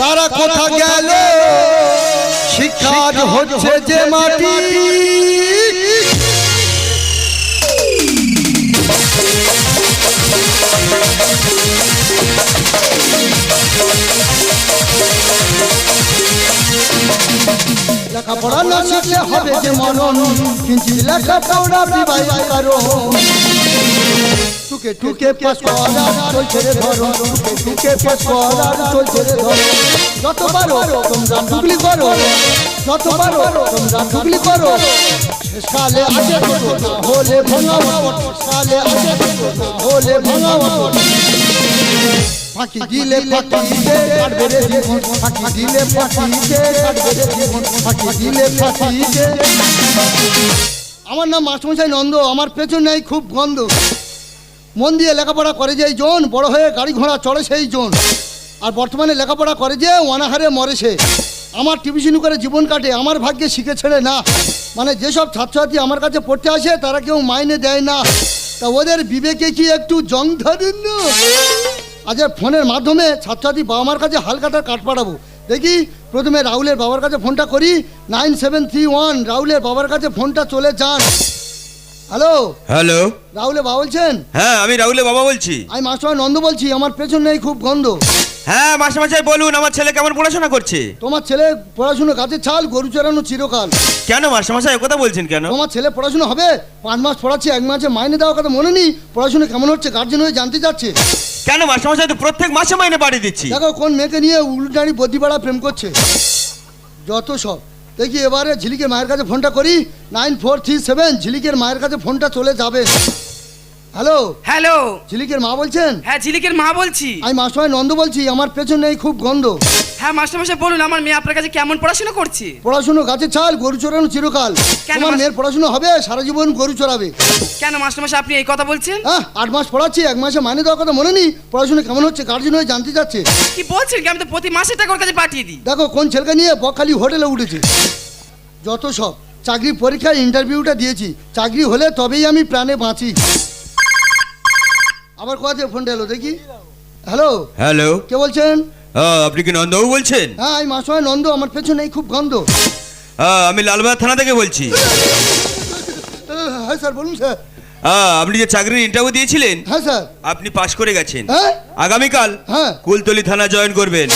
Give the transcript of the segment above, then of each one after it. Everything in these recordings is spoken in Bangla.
তারা কোথা গেল? শিক্ষার হচ্ছে যে মাটি। লেখাপড়া না শিখলে হবে যে মনন কিন্তু লেখাপড়া বিবাহ কারণ। টুকে টুকে পাস করার চলছে রে ধরো টুকে টুকে পাস করার চলছে রে ধরো যত পারো তোমরা ডুবলি করো। যত পারো তোমরা ডুবলি করো। শেষকালে আছে হলে না হলে ভাঙাও ফাঁকি দিলে ফাঁকিতে কাটবে রে জীবন ফাঁকি দিলে ফাঁকিতে কাটবে রে জীবন ফাঁকি দিলে ফাঁকিতে আমার নাম মাস্টারমশাই নন্দ আমার পেছন নেই খুব গন্ধ মন দিয়ে লেখাপড়া করে যে এই জন বড় হয়ে গাড়ি ঘোড়া চড়ে সেই জন আর বর্তমানে লেখাপড়া করে যে অনাহারে মরে সে আমার টিউশন করে জীবন কাটে আমার ভাগ্যে শিখে ছেড়ে না মানে যেসব ছাত্রছাত্রী আমার কাছে পড়তে আসে তারা কেউ মাইনে দেয় না তা ওদের বিবেকে কি একটু জং ধরেন না আজ আর ফোনের মাধ্যমে ছাত্রছাত্রী বাবা মার কাছে হালকাটার কাট পাঠাবো। দেখি প্রথমে রাহুলের বাবার কাছে ফোনটা করি। নাইন সেভেন থ্রি ওয়ান রাহুলের বাবার কাছে ফোনটা চলে যান। হ্যালো? হ্যালো? রাহুলের বাবা বলছেন? হ্যাঁ আমি রাহুলের বাবা বলছি। আমি মাস্টার নন্দ বলছি আমার পেছন খুব গন্ধ। হ্যাঁ মাসে মাসে বলুন আমার ছেলে কেমন পড়াশোনা করছে? তোমার ছেলে পড়াশুনো গাছের ছাল গরু চড়ানো চিরকাল। কেন মাসে মাসে কথা বলছেন কেন? তোমার ছেলে পড়াশুনো হবে? পাঁচ মাস পড়াচ্ছে এক মাসে মাইনে দেওয়ার কথা মনে নেই? পড়াশোনা কেমন হচ্ছে? গার্জেন হয়ে জানতে চাচ্ছে। কেন মাসে মাসে তো প্রত্যেক মাসে মাইনে বাড়িয়ে দিচ্ছি। দেখো কোন মেয়েকে নিয়ে উল্টানি বাড়া প্রেম করছে? যত সব। দেখি এবারে ঝিলিকের মায়ের কাছে ফোনটা করি। নাইন ফোর থ্রি সেভেন ঝিলিকের মায়ের কাছে ফোনটা চলে যাবে। হ্যালো? হ্যালো? ঝিলিকের মা বলছেন? হ্যাঁ ঝিলিকের মা বলছি। আমি মাস্টার নন্দ বলছি আমার পেছনে নেই খুব গন্ধ। হ্যাঁ মাস্টার মশাই বলুন আমার মেয়ে আপনার কাছে কেমন পড়াশোনা করছে? পড়াশুনো গাছের ছাল গরু চড়ানো চিরকাল। কেন তোমার মাস- মেয়ের পড়াশুনো হবে সারা জীবন গরু চড়াবে। কেন মাস্টার মশাই আপনি এই কথা বলছেন? হ্যাঁ আট মাস পড়াচ্ছি এক মাসে মাইনে দেওয়ার কথা মনে নেই। পড়াশুনো কেমন হচ্ছে গার্জেন হয়ে জানতে চাচ্ছে? কি বলছেন কি? আমি তো প্রতি মাসে টাকা ওর কাছে পাঠিয়ে দিই। দেখো কোন ছেলেকে নিয়ে বকখালি হোটেলে উঠেছে। যত সব। চাকরির পরীক্ষায় ইন্টারভিউটা দিয়েছি। চাকরি হলে তবেই আমি প্রাণে বাঁচি। আবার কোথা থেকে ফোনটা এলো দেখি। হ্যালো? হ্যালো? কে বলছেন? হ্যাঁ, আপনি কি নন্দবাবু বলছেন? হ্যাঁ এই মাসময় নন্দ আমার পেছনে খুব গন্ধ। হ্যাঁ আমি লালবাহার থানা থেকে বলছি। হ্যাঁ স্যার বলুন স্যার। হ্যাঁ, আপনি যে চাকরির ইন্টারভিউ দিয়েছিলেন হ্যাঁ স্যার। আপনি পাশ করে গেছেন। আগামীকাল হ্যাঁ। কুলতলি থানা জয়েন করবেন।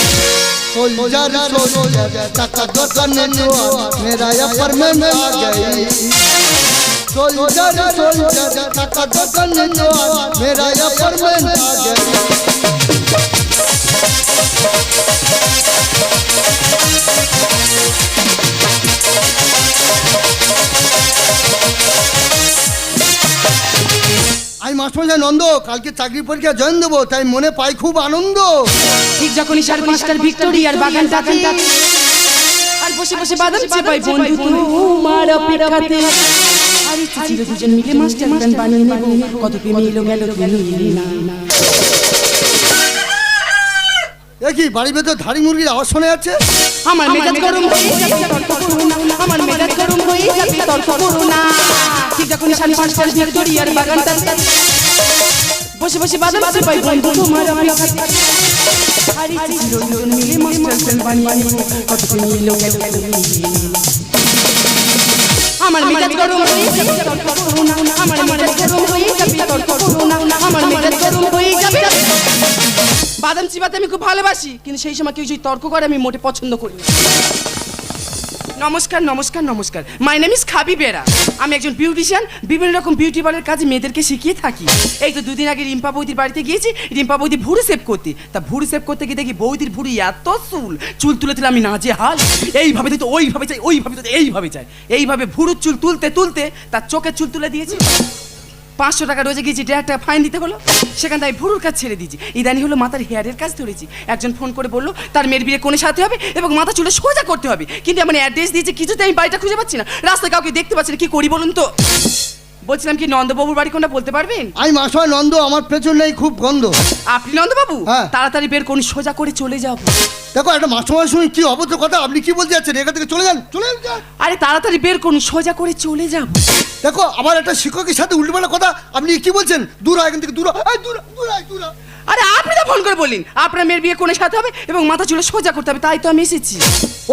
মেরা মাস্টারমশাই নন্দ কালকে চাকরি পরীক্ষা জয়েন দেবো তাই মনে পাই খুব আনন্দ। ঠিক যখনই সাড়ে পাঁচটার ভিক্টোরিয়ার বাগানটাতে আর বসে বসে বাদাম চেপাই বন্ধু তোমার অপেক্ষাতে। আর ইচ্ছে ছিল দুজন মিলে মাস্টার বানিয়ে নেব। কত প্রেমে এলো গেল এলো না। দেখি বাড়ির ভেতর ধাড়ি মুরগির আওয়াজ শোনা যাচ্ছে? আমার মেজাজ গরম হয়ে যাবে তর্ক করো না আমার মেজাজ গরম হয়ে যাবে তর্ক করো না ঠিক যখনই সাড়ে পাঁচটার ভিক্টোরিয়ার বাগানটাতে বসে বসে বাদাম চেপাই বন্ধু। তোমার অপেক্ষাতে আর ছিল দুজন মিলে মাস্টার প্ল্যান বানিয়ে। নেব কত প্রেমে এলো গেল প্রেমে এলো না। আমার মেজাজ গরম হয়ে যাবে তর্ক করো না আমার মেজাজ গরম হয়ে যাবে তর্ক করো বাদাম চিবাতে আমি খুব ভালোবাসি, কিন্তু সেই সময় কেউ যদি তর্ক করে, আমি মোটে পছন্দ করি না। নমস্কার নমস্কার নমস্কার। মাই নেম ইজ খাবি বেরা। আমি একজন বিউটিশিয়ান বিভিন্ন রকম বিউটি পার্লার কাজে মেয়েদেরকে শিখিয়ে থাকি। এই তো দুদিন আগে রিম্পা বৌদির বাড়িতে গিয়েছি, রিম্পা বৌদি ভুরু সেভ করতে। তা ভুরু সেভ করতে গিয়ে দেখি বৌদির ভুরু এত চুল চুল তুলে তুলে আমি নাজে হাল। এইভাবে তো ওইভাবে চাই, ওইভাবে তো এইভাবে চাই। এইভাবে ভুরুর চুল তুলতে তুলতে তার চোখের চুল তুলে দিয়েছি। পাঁচশো টাকা রোজে গিয়েছি দেড় টাকা ফাইন দিতে হলো। সেখান থেকে ভুরুর কাজ ছেড়ে দিয়েছি। ইদানি হলো মাথার হেয়ারের কাজ ধরেছি। একজন ফোন করে বলল তার মেয়ের বিয়ে কোণে সাথে হবে এবং মাথা চুলে সোজা করতে হবে? কিন্তু এমন অ্যাড্রেস দিয়েছে কিছুতে আমি বাড়িটা খুঁজে পাচ্ছি না। রাস্তায় কাউকে দেখতে পাচ্ছি না কি করি বলুন তো? বলছিলাম কি নন্দবাবুর বাড়ি কোনটা বলতে পারবেন? আমি মাসয় নন্দ আমার পেছন নেই খুব গন্ধ। আপনি নন্দবাবু? হ্যাঁ। তাড়াতাড়ি বের কোন সোজা করে চলে যাব দেখো একটা মাস্টারমশাই শুনি কি অবদ্ধ কথা আপনি কি বলতে যাচ্ছেন? এখান থেকে চলে যান চলে যান। আরে তাড়াতাড়ি বের করুন সোজা করে চলে যাব দেখো আমার একটা শিক্ষকের সাথে উল্টোপাল্টা কথা আপনি কি বলছেন? দূর হয় এখান থেকে দূর। দূর দূর দূর আরে আপনি তো ফোন করে বললেন আপনার মেয়ের বিয়ে কোণে সাথে হবে এবং মাথা চুলে সোজা করতে হবে তাই তো আমি এসেছি।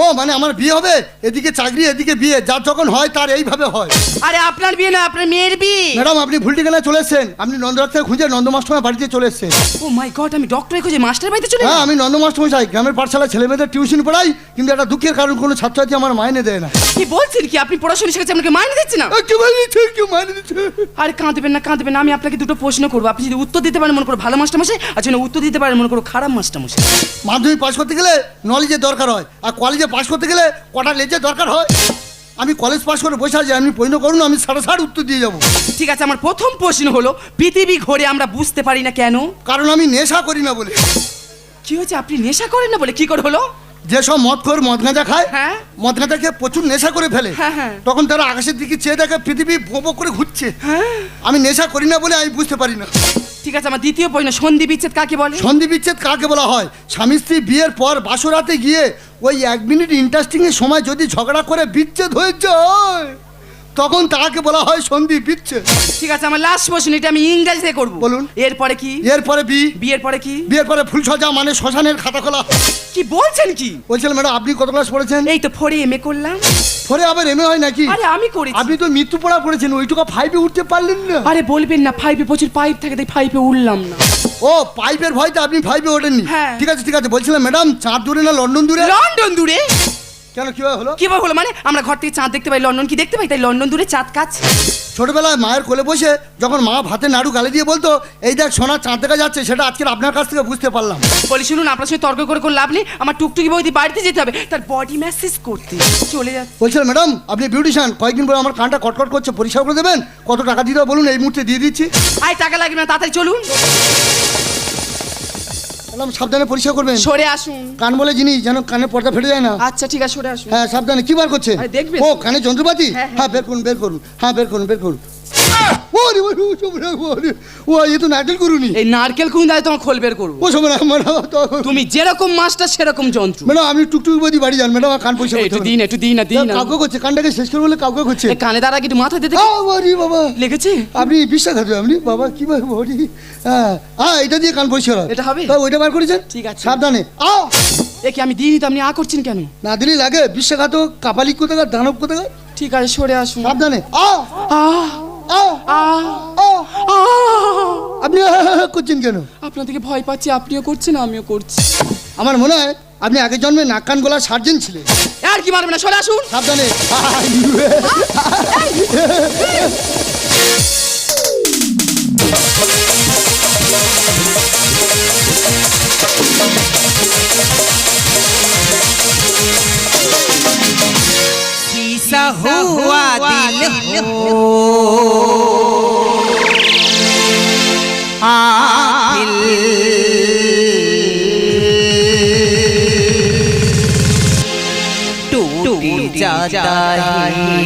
ও মানে আমার বিয়ে হবে? এদিকে চাকরি এদিকে বিয়ে যার যখন হয় তার এইভাবে হয়। আরে আপনার বিয়ে না আপনার মেয়ের বিয়ে। ম্যাডাম আপনি ভুল ঠিকানায় চলে এসেছেন। আপনি নন্দরাজ থেকে খুঁজে নন্দমাস্টমের বাড়িতে চলে এসেছেন। ও মাই গড আমি ডক্টরে খুঁজে মাস্টার বাড়িতে চলে হ্যাঁ। আমি নন্দমাস্টমে যাই গ্রামের পাঠশালা ছেলে মেয়েদের টিউশন পড়াই কিন্তু একটা দুঃখের কারণ কোনো ছাত্রছাত্রী আমার মাইনে দেয় না। কি বলছেন কি? আপনি পড়াশোনা শিখেছেন আপনাকে মাইনে দিচ্ছে না? এ, কি মাইনে দিচ্ছে কি মাইনে দিচ্ছে? আরে কাঁদবেন না কাঁদবেন না আমি আপনাকে দুটো প্রশ্ন করব। আপনি যদি উত্তর দিতে পারেন মনে করো ভালো মাস্টার মশাই আর যদি উত্তর দিতে পারেন মনে করো খারাপ মাস্টার মশাই। মাধ্যমিক পাশ করতে গেলে নলেজের দরকার হয় আর কলেজে পাশ করতে গেলে কটা লেজের দরকার হয়? আমি কলেজ পাশ করে বসে আছি আমি পৈন করুন আমি সাড়ে সাড়ে উত্তর দিয়ে যাব। ঠিক আছে আমার প্রথম প্রশ্ন হলো পৃথিবী ঘোরে আমরা বুঝতে পারি না কেন? কারণ আমি নেশা করি না বলে। কি হয়েছে? আপনি নেশা করেন না বলে কি করে হলো? যেসব মদ খোর মদ গাঁজা খায় হ্যাঁ। মদ গাঁজা খেয়ে প্রচুর নেশা করে ফেলে। হ্যাঁ, হ্যাঁ। তখন তারা আকাশের দিকে চেয়ে দেখে পৃথিবী ভোঁ করে ঘুরছে। হ্যাঁ। আমি নেশা করি না বলে আমি বুঝতে পারি না। ঠিক আছে আমার দ্বিতীয় প্রশ্ন সন্ধি বিচ্ছেদ কাকে বলে? সন্ধি বিচ্ছেদ কাকে বলা হয়? স্বামী স্ত্রী বিয়ের পর বাসরাতে গিয়ে ওই এক মিনিট ইন্টারেস্টিং এর সময় যদি ঝগড়া করে বিচ্ছেদ হয়ে যায়। তখন তাকে বলা হয় সন্ধি বিচ্ছেদ। ঠিক আছে আমার লাস্ট প্রশ্ন এটা আমি ইংরেজিতে করব। বলুন। এরপরে কি? এরপরে বি। বিয়ের পরে কি? বিয়ের পরে ফুল সজা মানে শ্মশানের খাতা খোলা। কি বলছেন কি? বলছিলাম ম্যাডাম আপনি কত ক্লাস পড়েছেন? এই তো ফোরে এম এ করলাম। পরে আবার এমএ হয় নাকি? আরে আমি করি আপনি তো মৃত্যু পড়া পড়েছেন ওইটুকু ফাইভে উঠতে পারলেন না। আরে বলবেন না ফাইভে প্রচুর পাইপ থাকে তাই ফাইভে উঠলাম না। ও পাইপের ভয়তে আপনি ফাইভে ওঠেননি। হ্যাঁ। ঠিক আছে ঠিক আছে বলছিলাম ম্যাডাম চাঁদ দূরে না লন্ডন দূরে? লন্ডন দূরে? কেন কীভাবে হলো? কীভাবে হলো মানে? আমরা ঘর থেকে চাঁদ দেখতে পাই লন্ডন কি দেখতে পাই? তাই লন্ডন দূরে চাঁদ কাজ। ছোটবেলায় মায়ের কোলে বসে যখন মা ভাতে নাড়ু গালে দিয়ে বলতো এই দেখ সোনা চাঁদ দেখা যাচ্ছে সেটা আজকের আপনার কাছ থেকে বুঝতে পারলাম। বলি শুনুন আপনার সঙ্গে তর্ক করে কোনো লাভ নেই। আমার টুকটুকি বৌদি বাড়িতে যেতে হবে তার বডি ম্যাসেজ করতে। চলে যাচ্ছে। বলছিলাম ম্যাডাম আপনি বিউটিশিয়ান কয়েকদিন পরে আমার কানটা কটকট করছে পরিষ্কার করে দেবেন? কত টাকা দিতে বলুন এই মুহূর্তে দিয়ে দিচ্ছি। আয় টাকা লাগবে না তাড়াতাড়ি চলুন। ম্যাডাম সাবধানে পরিষ্কার করবেন। সরে আসুন। কান বলে জিনিস যেন কানে পর্দা ফেটে যায় না। আচ্ছা ঠিক আছে সরে আসুন। হ্যাঁ সাবধানে। কি বার করছে? দেখবেন। ও কানে যন্ত্রপাতি? হ্যাঁ, হ্যাঁ। হ্যাঁ বের করুন বের করুন। হ্যাঁ বের করুন বের করুন। তো নারকেল করুনি এই নারকেল কুন দায় তোমার খোল বের করব। ও সোমরা তুমি যেরকম মাস্টার সেরকম যন্ত্র। ম্যাডাম আমি টুকটুক বদি বাড়ি যান ম্যাডাম কান পয়সা একটু দিন একটু দিন না দিন না। কাউকে করছে? কানটাকে শেষ করে বলে কাউকে করছে? কানে দ্বারা একটু মাথা দিতে ওরে বাবা। লেগেছে? আপনি বিশ্বাস আপনি? বাবা কি ভাবে বলি হ্যাঁ। এটা দিয়ে কান এটা হবে? ওইটা বার করেছেন? ঠিক আছে। সাবধানে। আ এ কি আমি দিইনি তো আপনি আ করছেন কেন? না দিলে লাগে। বিশ্বাসঘাতক কাপালিক কোথাকার দানব কোথাকার? ঠিক আছে সরে আসুন। সাবধানে। আ আ আহ! আপনি করছেন কেন? আপনার থেকে ভয় পাচ্ছি আপনিও করছেন আমিও করছি। আমার মনে হয় আপনি আগের জন্মে নাক কান গলা সার্জেন ছিলেন। আর কি মারবে না সরে আসুন। সাবধানে। शीशा हुआ दिल हो। टूट जाता है।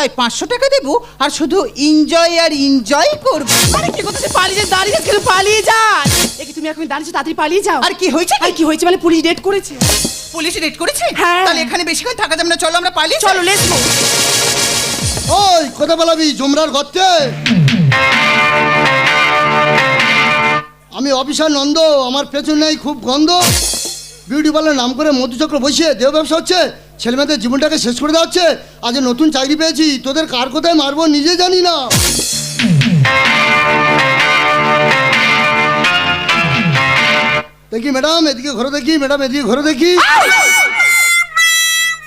তাই পাঁচশো টাকা দেবো আর শুধু এনজয় আর এনজয় করব। আরে কি করতেছে পালিয়ে যান দাঁড়িয়ে কেন পালিয়ে যা। এ কি তুমি এখন দাঁড়িয়েছো তাড়াতাড়ি পালিয়ে যাও। আর কি হয়েছে? আর কি হয়েছে মানে পুলিশ ডেট করেছে। পুলিশ রেড করেছে? হ্যাঁ। তাহলে এখানে বেশিক্ষণ থাকা যাবে না চলো আমরা পালিয়ে চলো লেটস গো ওই কথা বলাবি জমরার গর্তে আমি অফিসার নন্দ আমার পেছনে খুব গন্ধ। বিউটি পার্লার নাম করে মধুচক্র বসিয়ে দেহ ব্যবসা হচ্ছে। ছেলেমেয়েদের জীবনটাকে শেষ করে দেওয়া হচ্ছে। আজ নতুন চাকরি পেয়েছি তোদের কার কোথায় মারবো নিজে জানি না। দেখি ম্যাডাম এদিকে ঘরে দেখি ম্যাডাম এদিকে ঘরে দেখি।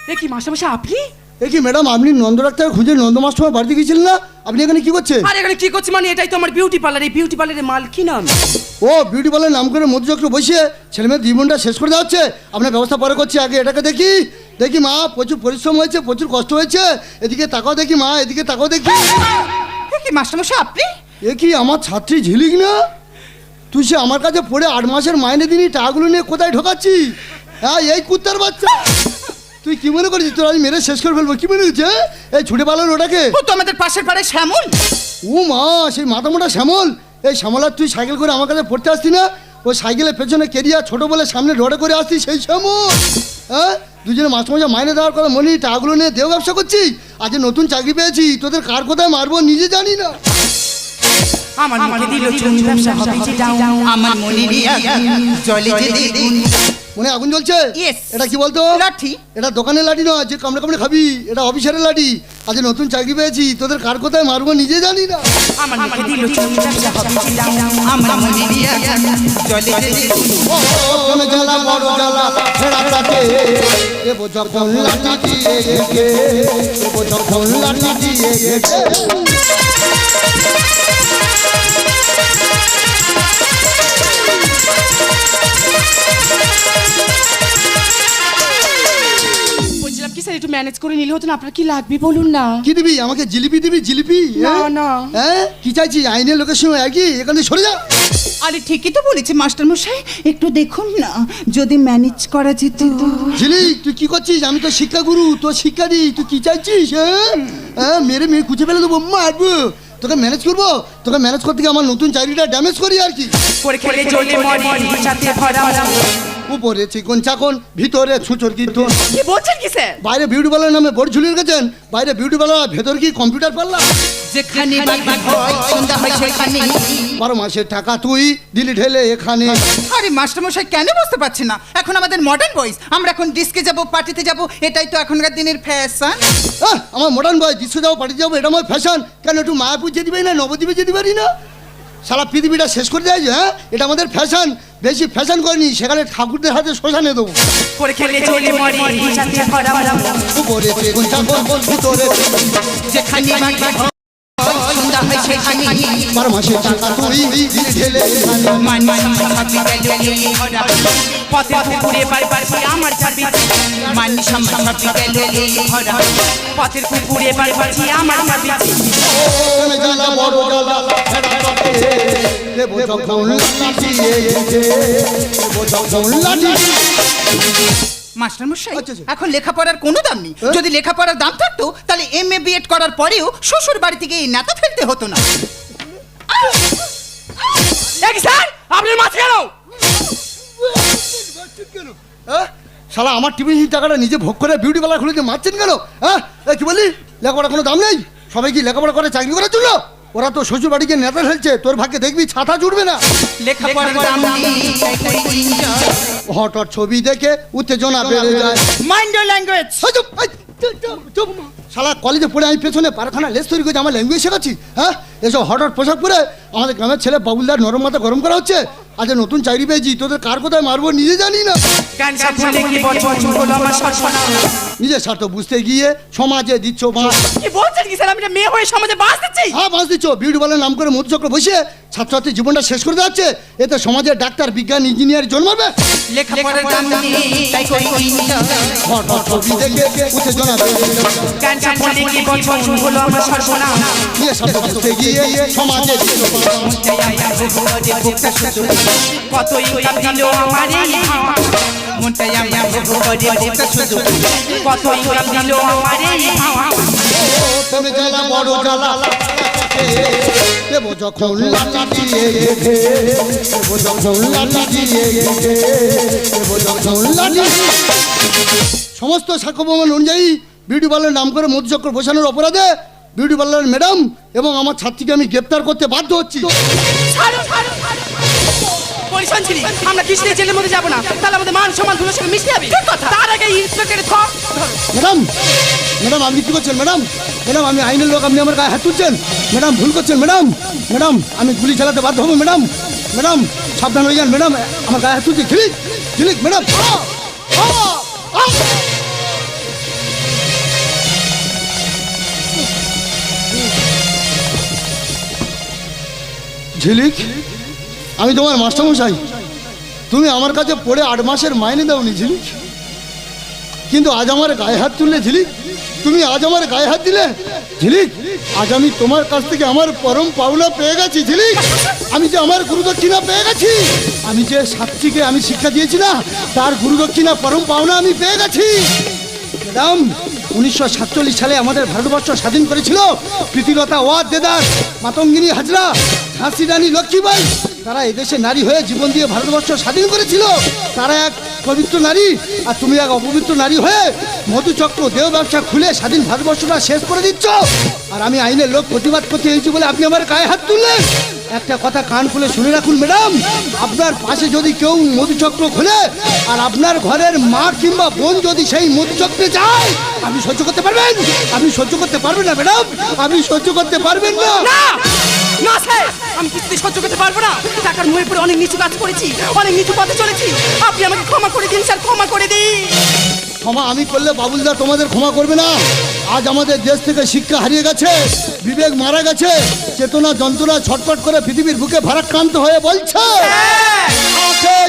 দেখি মাস্টারমশাই আপনি? দেখি ম্যাডাম আপনি নন্দ ডাক্তার খুঁজে নন্দ মাস্টার বাড়িতে গিয়েছিলেন না? আপনি এখানে কি করছেন? আর এখানে কি করছি মানে? এটাই তো আমার বিউটি পার্লার এই বিউটি পার্লারের মাল কি নাম? ও বিউটি পার্লার নাম করে মধ্যচক্র বসিয়ে ছেলে মেয়ের জীবনটা শেষ করে দেওয়া হচ্ছে। আপনার ব্যবস্থা পরে করছি আগে এটাকে দেখি। দেখি মা প্রচুর পরিশ্রম হয়েছে প্রচুর কষ্ট হয়েছে। এদিকে তাকাও দেখি মা এদিকে তাকাও দেখি। কি মাস্টারমশাই আপনি? এ কি আমার ছাত্রী ঝিলিক না? তুই সে আমার কাছে পড়ে আট মাসের মাইনে দিনই টাকাগুলো নিয়ে কোথায় ঢোকাচ্ছি হ্যাঁ এই কুত্তার বাচ্চা। তুই কি মনে করছিস তোর আমি মেরে শেষ করে ফেলব? কি মনে হচ্ছে এই ছুটে পালান ওটাকে। ও তো আমাদের পাশের পাড়ায় শ্যামল। ও মা সেই মাথা মোটা শ্যামল। এই শ্যামলার তুই সাইকেল করে আমার কাছে পড়তে আসছি না? ও সাইকেলের পেছনে কেরিয়া ছোট বলে সামনে রোডে করে আসছি সেই সময় হ্যাঁ? দুজনে মাস মাসে মাইনে দেওয়ার কথা মনে নেই, টাকাগুলো নিয়ে দেহ ব্যবসা করছি আজ নতুন চাকরি পেয়েছি তোদের কার কোথায় মারবো নিজে জানি না। আমার মনে দিল চুন ব্যবসা হবে যে। আমার মনে জলে যে দেখুন মনে আগুন জ্বলছে? এটা কি বলতো? লাঠি। এটা দোকানের লাঠি নয় যে কামড়ে কামড়ে খাবি এটা অফিসারের লাঠি। আজ নতুন চাকরি পেয়েছি তোদের কার কোথায় মারবো নিজে জানি না। আমার মুখে ম্যানেজ করে নিলে হতো না আপনার কি লাগবে বলুন না কি দিবি আমাকে জিলিপি দিবি জিলিপি না, হ্যাঁ? না। হ্যাঁ কি চাইছি আইনের লোকের সঙ্গে একই এখান সরে যা আরে ঠিকই তো বলেছে মাস্টারমশাই একটু দেখুন না যদি ম্যানেজ করা যেত ঝিলিক তুই কি করছিস আমি তো শিক্ষাগুরু তোর শিক্ষা দিই তুই কি চাইছিস হ্যাঁ হ্যাঁ মেরে মেয়ে কুচে ফেলে দেবো মারবো তোকে ম্যানেজ করব তোকে ম্যানেজ করতে গিয়ে আমার নতুন চাকরিটা ড্যামেজ করি আর কি করে খেলে জ্বলে মরি সাথে ভরা উপরে চিকন চাকন ভিতরে ছুচোর কীর্তন কি বলছেন কি স্যার? বাইরে বিউটি পার্লার নামে বোর্ড ঝুলিয়ে রেখেছেন। বাইরে বিউটি পার্লার ভেতর কি কম্পিউটার পার্লার যেখানে হয় হয় বারো মাসের টাকা তুই দিলি ঢেলে এখানে। আরে মাস্টারমশাই কেন বুঝতে পারছি না? এখন আমাদের মডার্ন বয়েস আমরা এখন ডিস্কে যাব পার্টিতে যাব এটাই তো এখনকার দিনের ফ্যাশন আমার মডার্ন বয় দৃশ্য যাব পাঠিয়ে যাব এটা আমার ফ্যাশন কেন একটু মায়াপুর যেতে পারি না নবদ্বীপে যেতে পারি না? সারা পৃথিবীটা শেষ করে দেয় হ্যাঁ এটা আমাদের ফ্যাশন বেশি ফ্যাশন করিনি সেখানে ঠাকুরদের হাতে শ্মশানে দেবো। করে খেলে মরি। উপরে যেখানে হয় হয় সেখানে বারো মাসের টাকা তুই ঢেলে এখানে মান সম্মান গেল পথে পুকুরে বাড়ি বাড়ি আমার চাবি মান সম্মান গেল ভরা পথের পুকুরে বাড়ি বাড়ি আমার চাবি কোনে বড় জ্বালা দেবো যখন লাঠি দেবো যখন লাঠি মাস্টারমশাই আচ্ছা, আচ্ছা। এখন লেখাপড়ার কোনো দাম নেই। হ্যাঁ? যদি লেখাপড়ার দাম থাকতো তাহলে এম এ বিএড করার পরেও শ্বশুর বাড়ি থেকে এই নেতা ফেলতে হতো না। স্যার? আপনার মাছ গেল হ্যাঁ? শালা আমার টিভি টাকাটা নিজে ভোগ করে বিউটি পার্লার খুলেছে মারছেন কেন? হ্যাঁ কি বলি লেখাপড়া কোনো দাম নেই? সবাই কি লেখাপড়া করে চাকরি করার জন্য? ওরা তো শ্বশুর বাড়িকে নেতা ফেলছে তোর ভাগ্যে দেখবি ছাতা জুড়বে না। করি। হঠাৎ ছবি দেখে উত্তেজনা বেড়ে যায়। Mind language. শালা কলেজে পড়ে আমি পেছনে পারখানা লেস তৈরি করেছি আমার ল্যাঙ্গুয়েজ শেখাচ্ছি হ্যাঁ? এসব হঠাৎ পোশাক পরে আমাদের গ্রামের ছেলে বাবুলদার নরম মাথা গরম করা হচ্ছে আজ নতুন চাকরি পেয়েছি তোদের কার কোথায় মারবো নিজে জানি না। নিজের স্বার্থ বুঝতে গিয়ে সমাজে দিচ্ছ বাঁশ। কি বলছেন কি স্যার? আমি মেয়ে হয়ে সমাজে বাঁচ দিচ্ছি। হ্যাঁ বাঁশ দিচ্ছ। বিউটি পার্লার নাম করে মধুচক্র বসে ছাত্রছাত্রীর জীবনটা শেষ করে যাচ্ছে এতে সমাজের ডাক্তার বিজ্ঞান ইঞ্জিনিয়ার জন্মাবে। কত ইনকাম দিল আমার এই হাওয়া। আমার। বহু করে শুধু। কত ইনকাম দিল আমার। এই হাওয়া। তুমি জ্বালা বড় জ্বালা। দেবো যখন লাঠি দিয়ে গেছে দেবো যখন লাঠি দিয়ে গেছে দেবো যখন সমস্ত সাক্ষ্য প্রমাণ অনুযায়ী বিউটি পার্লার নাম করে মধুচক্র বসানোর অপরাধে বিউটি পার্লার ম্যাডাম এবং আমার ছাত্রীকে আমি গ্রেপ্তার করতে বাধ্য হচ্ছি। ছিলি আমরা কৃষ্ণের জেলের মধ্যে যাব না। তাহলে আমাদের মান সম্মান ধুলোর সঙ্গে মিশতে তার আগে ইন্সপেক্টরের ম্যাডাম ম্যাডাম আপনি কি করছেন ম্যাডাম? ম্যাডাম, আমি আইনের লোক, আপনি আমার গায়ে হাত তুলছেন? ম্যাডাম, ভুল করছেন, ম্যাডাম। ম্যাডাম, আমি গুলি চালাতে বাধ্য হব, ম্যাডাম। ম্যাডাম, সাবধান হয়ে যান, ম্যাডাম। আমার গায়ে হাত তুলছে ঝিলিক ঝিলিক, ম্যাডাম! ঝিলিক, আমি তোমার মাস্টারমশাই। তুমি আমার কাছে পড়ে আট মাসের মাইনে দাওনি, ঝিলিক। কিন্তু আজ আমার গায়ে হাত তুললে ঝিলিক? তুমি আজ আমার গায়ে হাত দিলে? ঝিলিক, আজ আমি তোমার কাছ থেকে আমার পরম পাওনা পেয়ে গেছি, ঝিলিক। আমি যে আমার গুরুদক্ষিণা পেয়ে গেছি, আমি যে সাতটিকে আমি শিক্ষা দিয়েছি না, তার গুরুদক্ষিণা পরম পাওনা আমি পেয়ে গেছি। ম্যাডাম উনিশশো সাতচল্লিশ সালে আমাদের ভারতবর্ষ স্বাধীন করেছিল, প্রীতিলতা ওয়াদ দেদার, মাতঙ্গিনী হাজরা ঝাঁসি রানী লক্ষ্মীবাই তারা এদেশে নারী হয়ে জীবন দিয়ে ভারতবর্ষ স্বাধীন করেছিল। তারা এক পবিত্র নারী আর তুমি এক অপবিত্র নারী হয়ে মধুচক্র দেহ ব্যবসা খুলে স্বাধীন ভারতবর্ষটা শেষ করে দিচ্ছ। আর আমি আইনের লোক প্রতিবাদ করতে হয়েছি বলে আপনি আমার গায়ে হাত তুললেন। একটা কথা কান খুলে শুনে রাখুন, ম্যাডাম। আপনার পাশে যদি কেউ মধুচক্র খোলে আর আপনার ঘরের মা কিংবা বোন যদি সেই মধুচক্রে যায়, আপনি সহ্য করতে পারবেন? আপনি সহ্য করতে পারবেন না, ম্যাডাম। আপনি সহ্য করতে পারবেন না! না স্যার আমি কিছুতেই সহ্য করতে পারব না। টাকার মুখে পড়ে অনেক নিচু কাজ করেছি অনেক নিচু পথে চলেছি। আপনি আমাকে ক্ষমা করে দিন স্যার ক্ষমা করে দিন। ক্ষমা আমি করলে বাবুলদা তোমাদের ক্ষমা করবে না। আজ আমাদের দেশ থেকে শিক্ষা হারিয়ে গেছে বিবেক মারা গেছে চেতনা যন্ত্রণা ছটফট করে পৃথিবীর বুকে ভারাক্রান্ত হয়ে বলছে आंखें